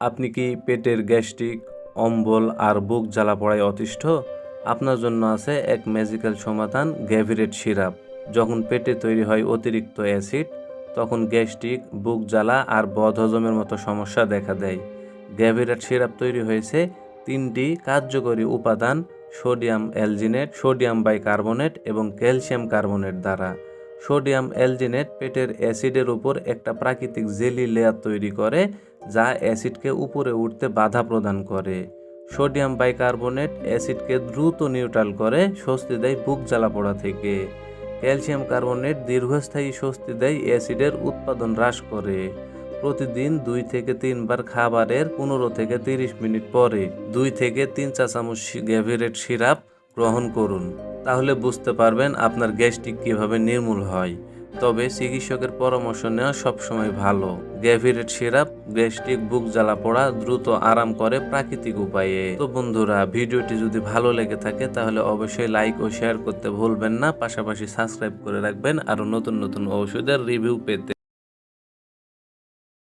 আপনি কি পেটের গ্যাস্ট্রিক, অম্বল আর বুক জ্বালা পড়ায় অতিষ্ঠ? আপনার জন্য আছে এক ম্যাজিক্যাল সমাধান, গ্যাভিরেট সিরাপ। যখন পেটে তৈরি হয় অতিরিক্ত অ্যাসিড, তখন গ্যাস্ট্রিক, বুক জ্বালা আর বদহজমের মতো সমস্যা দেখা দেয়। গ্যাভিরেট সিরাপ তৈরি হয়েছে তিনটি কার্যকরী উপাদান, সোডিয়াম অ্যালজিনেট, সোডিয়াম বাইকার্বনেট এবং ক্যালসিয়াম কার্বনেট দ্বারা। সোডিয়াম অ্যালজিনেট পেটের অ্যাসিডের উপর একটা প্রাকৃতিক জেলি লেয়ার তৈরি করে, যা অ্যাসিডকে উপরে উঠতে বাধা প্রদান করে। সোডিয়াম বাইকার্বনেট অ্যাসিডকে দ্রুত নিউট্রাল করে, স্বস্তি দেয় বুক জ্বালা পড়া থেকে। ক্যালসিয়াম কার্বনেট দীর্ঘস্থায়ী স্বস্তি দেয় অ্যাসিডের উৎপাদন হ্রাস করে। প্রতিদিন দুই থেকে তিনবার খাবারের পনেরো থেকে তিরিশ মিনিট পরে দুই থেকে তিন চা চামচ গ্যাভিরেট সিরাপ গ্রহণ করুন। তাহলে বুঝতে পারবেন আপনার গ্যাস্ট্রিক কীভাবে নির্মূল হয়। তবে চিকিৎসকের পরামর্শ নেওয়া সবসময় ভালো। গ্যাভিরেট সিরাপ, গ্যাস্ট্রিক বুক জ্বালা পড়া দ্রুত আরাম করে প্রাকৃতিক উপায়ে। তো বন্ধুরা, ভিডিওটি যদি ভালো লেগে থাকে তাহলে অবশ্যই লাইক ও শেয়ার করতে ভুলবেন না। পাশাপাশি সাবস্ক্রাইব করে রাখবেন আরও নতুন নতুন ঔষধের রিভিউ পেতে।